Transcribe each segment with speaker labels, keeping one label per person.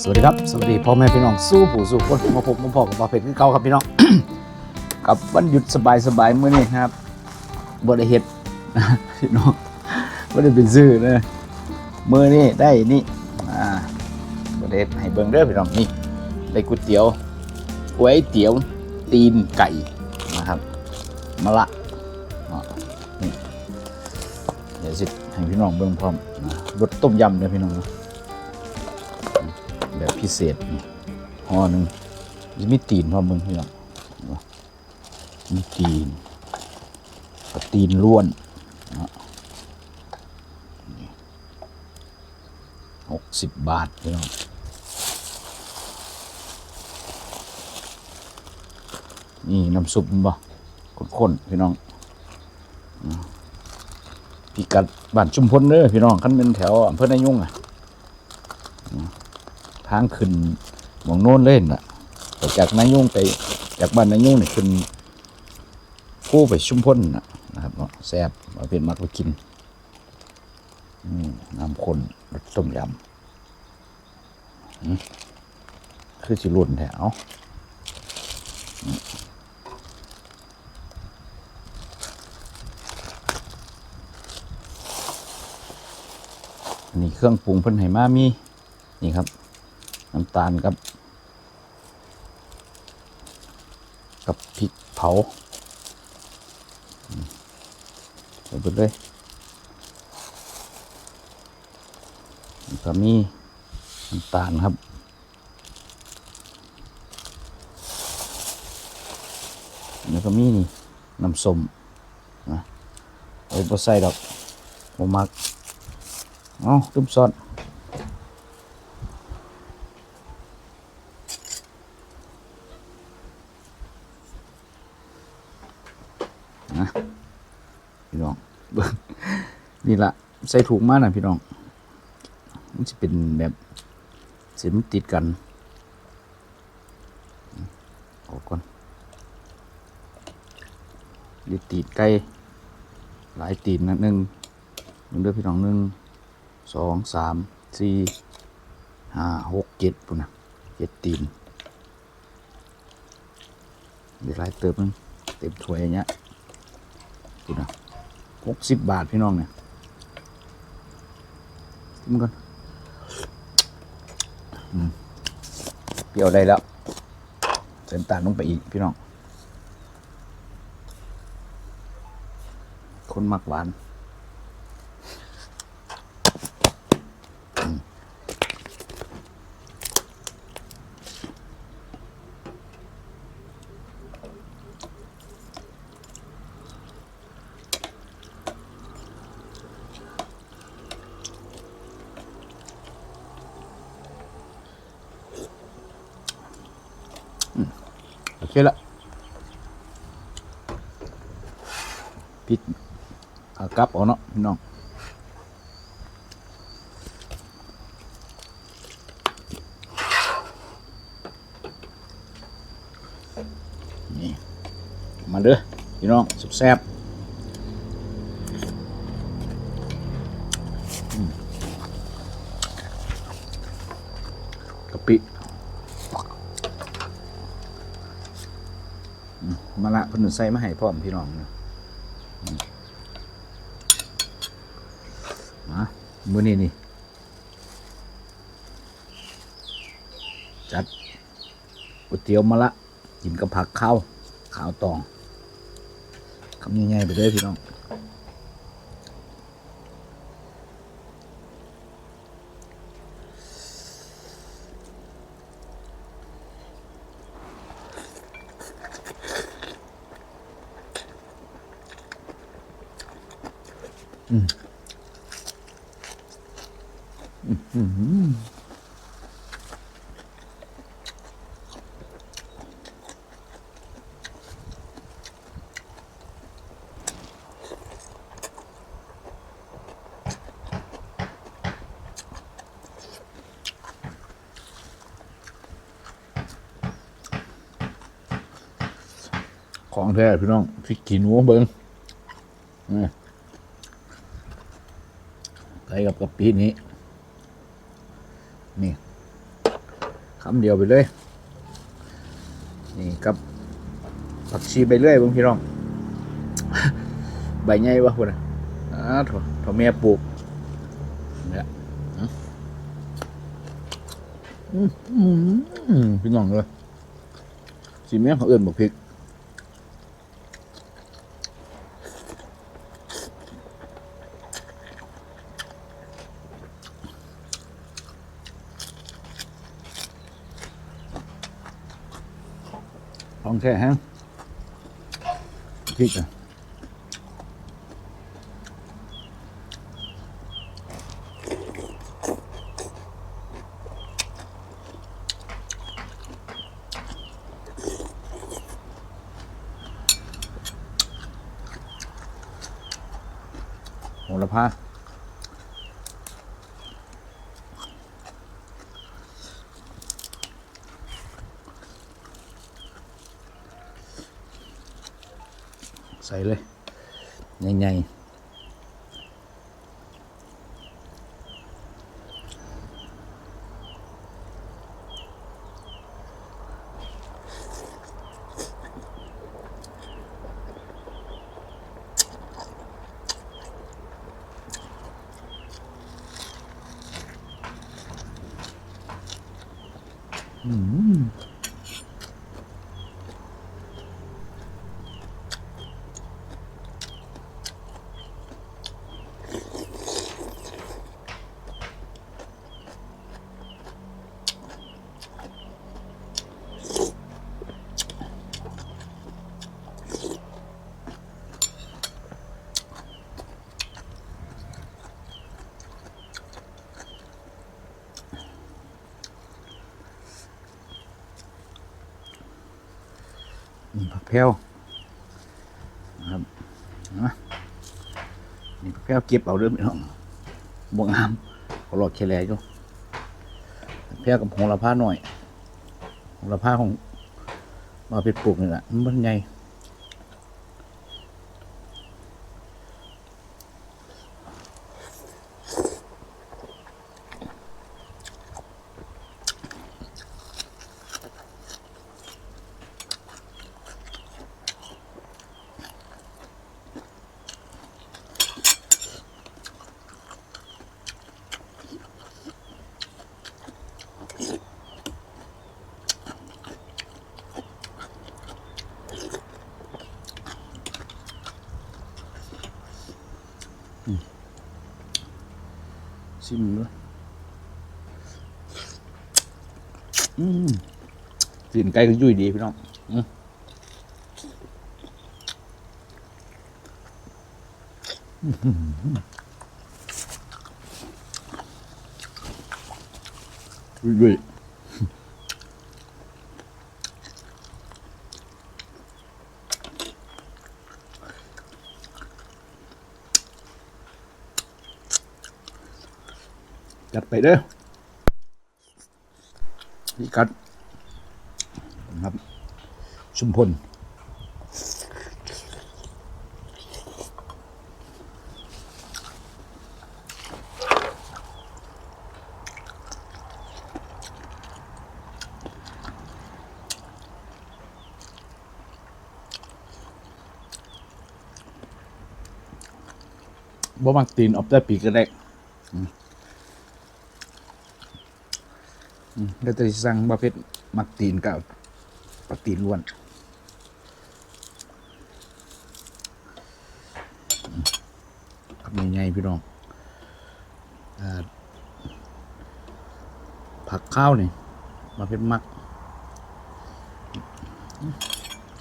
Speaker 1: สวัสดีครับ สวัสดีพ่อแม่พี่น้องสู้ผู้สู้คนมาพบมาพอกับมาเพชรคือเก่าครับพี่น้อง กับวันหยุดสบายสบายมื้อนี้ครับบ่ได้เฮ็ดพี่น้องบ่ได้เป็นซื้อเลยมื้อนี้ได้นี่อ่าบ่ได้เฮ็ดให้เบิ่งเด้อพี่น้องนี่ได้ก๋วยเตี๋ยวก๋วยเตี๋ยวตีนไก่นะครับมะละนี่เดี๋ยวสิให้พี่น้องเบิ่งพร้อมนะรสต้มยำเด้อพี่น้องแบบ พิเศษนี่ห่อหนึ่งมีตีนพร้อมึงพี่น้องเห็นปะมีตีนตีนล้วนหกสิบบาทพี่น้องนี่น้ำซุปบ่ข้นๆพี่น้องพิกัดบ้านชุมพลเด้อพี่น้องคันเป็นแถวอำเภอนายุ่งอะ ทางขึ้นหมองโน้นเล่นน่ะจากนายุ่งไปจากบ้านนายุ่งเนี่ยขึ้นคู่ไปชุมพลน่ะนะครับเนาะแซ่บมาเป็นมักไปกินอืมน้ำข้นรสต้มยำคือสิรุ่นแถวนนี้เครื่องปรุงเพิ่นให้มามี นี่ครับ น้ำตาลกับ กับพริกเผาอืมใส่ไปเลยแล้วก็มีน้ำตาลครับแล้วก็มีนี่น้ำส้มนะไอ้บ่ใส่ดอกบ่มัก เอ้าตุ้มซอ นะพี่น้องเบิ่งนี่ละใส่ถุงมากนะพี่น้องมันจะเป็นแบบเส้นมันติดกันออกก่อนดีตีดไก่หลายตีนนะหนึ่งหนึ่งด้อพี่น้องหนึ่งสองสามสี่ห้าหกเจ็ดปุ่นนะเจ็ดตีนเดี๋ยวหลายเติมนึงเต็มถ้วยอย่างเงี้ย คุณนะหกสิบบาทพี่น้องเนี่ยชิมก่อนเปรี้ยวได้แล้วเส้นตาลลงไปอีกพี่น้อง คนมักหวานอืมโอเคละปิดอา กลับเอาเนาะพี่น้องนี่มาเด้อพี่น้องสุดแซ่บกะปิมาละพิ่นใส่มาให้พร้อมพี่น้องนะอืม มื้อนี้นี่ จัดก๋วยเตี๋ยวมาละ กินกับผักข้าว ข้าวตองคำง่ายๆไปเลยพี่น้อง ของแท้พี่น้องพริกขี้หนูเบิ้งใส่กับกะปินี้ นี่คำเดียวไปเลย นี่กับผักชีไปเรื่อยเบางพี่น้อง ใบใหญ่วะพุ่นอะอ้าโถโถแม่ปลูกเนี่ยพี่น้องเลยสีเมียเขาเอื่นบอกพริก ของแค่ฮะพริกอะ ใส่เลยใหญ่ๆ นี่ผักแพรวนะครับนี่ผักแพรวเก็บเอาเรื่องไม่ต้องบวงามเขาหลอดแฉลอยู่ผักแพวกับโหระพาหน่อยโหระพาของมาเป็ดปลูกนี่แหละมันใหญ่ ชิมด้วยอืมกลิ่นไก่ก็ยุ่ยดีพี่น้องอืมยุ่ย จัดไปเด้อพี่กัดนะครับ ชุมพลบ่มักตีนออฟได้ปีกก็ได้ อืมแล้วแต่สิสั่งประเภทมักตีนกับปลาตีนล้วนครับใหญ่ๆพี่น้องอผักข้าวนี่ประเภทมัก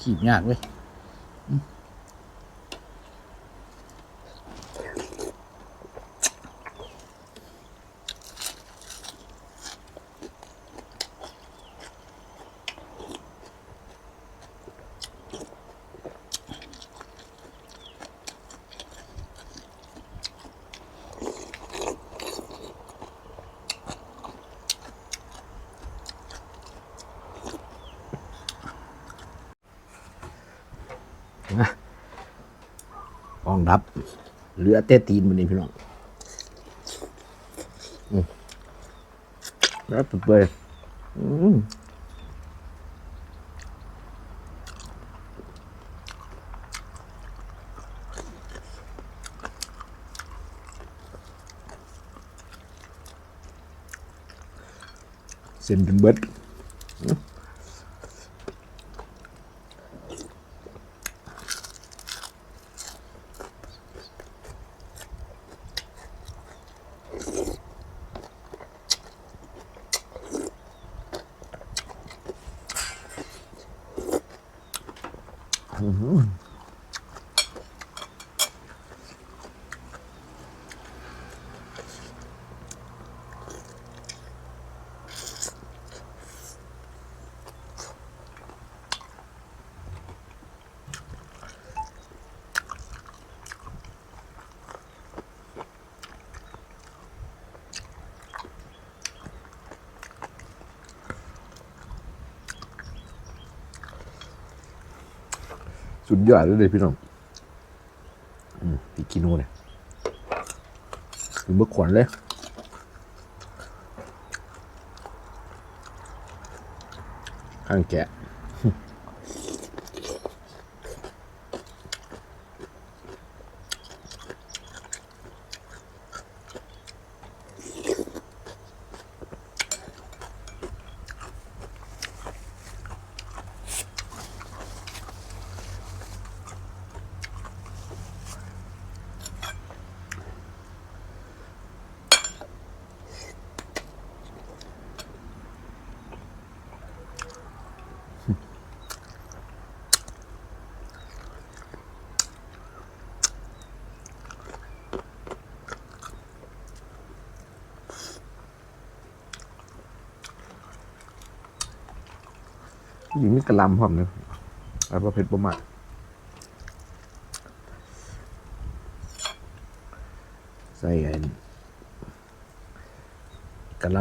Speaker 1: ขีบยากเว้ย นะกองดับ เหลือแต่ตีนมันนี่พี่น้องแล้วเปื่อยๆอืม
Speaker 2: เส้นจนเบิด Uhum. สุดยอดเลยพี่น้องพี่กินูเนี่ยถึงเบิกขวัญเลยข้างแกะ ยิงมีกระลำพร้อมนะแล้วประเภทประมาทใส่กระล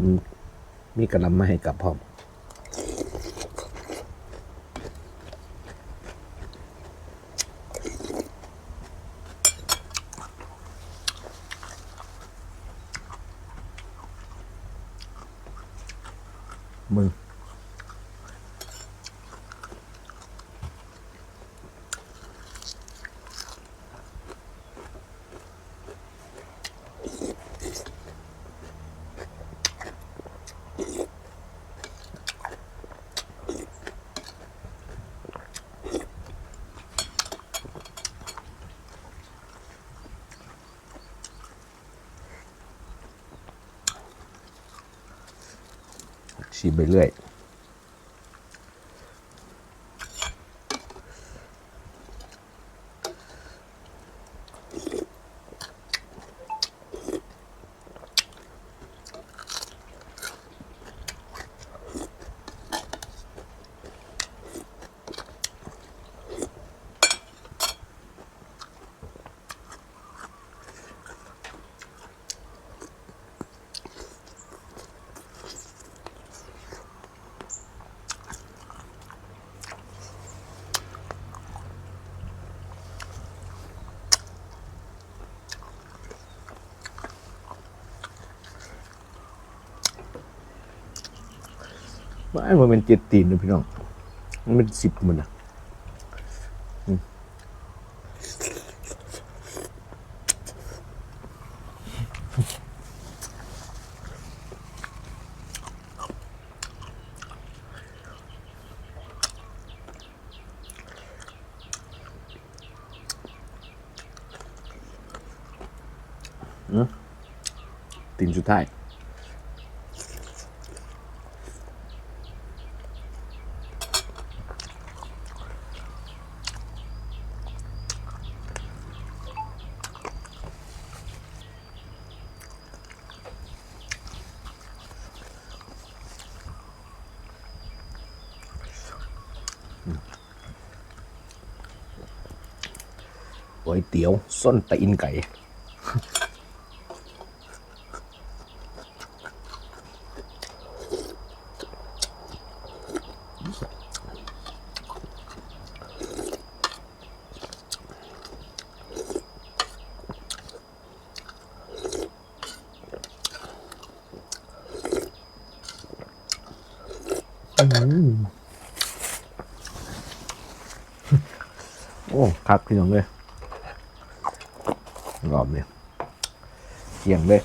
Speaker 2: ำมีกระลำมาให้กับพร้อมง ชิมไปเรื่อย ไอ้มันเป็นเจ็ดตีนนะพี่น้อง มันเป็นสิบมันนะอืมอืมตีนสุดท้าย ก๋วยเตี๋ยวส้นตีนไก่อโอ้คักพี่น้องเลย รอบเนี่ยเกี่ยงเลย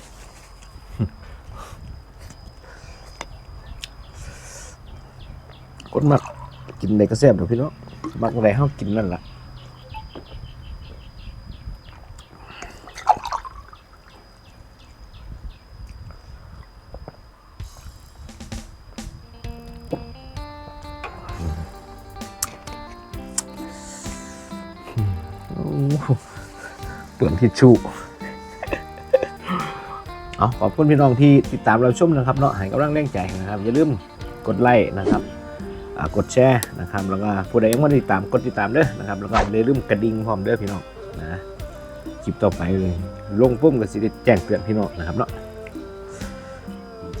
Speaker 2: คนมักกินในกระแซบเถอะพี่น้องมักอะไรเฮากินนั่นล่ะโอ้ ปลืองทิชชู่เอาขอบคุณพี่น้องที่ติดตามเราชมนะครับเนาะให้กำลังแรงใจนะครับ อย่าลืมกดไลค์นะครับอ่ากดแชร์นะครับแล้วก็ผู้ใดยังไม่ได้ติดตามกดติดตามเด้อนะครับแล้วก็อย่าลืมกระดิ่งพร้อมเด้อพี่น้องนะคลิปต่อไปเลยลงปุ๊บก็สิได้แจ้งเตือนพี่น้องนะครับเนาะ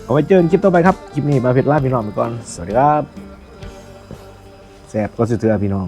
Speaker 2: เอาไว้เจอกันคลิปต่อไปครับ คลิปนี้มาเพชรลาพี่น้องไปก่อน สวัสดีครับแซ่บก็สุดเทือพี่น้อง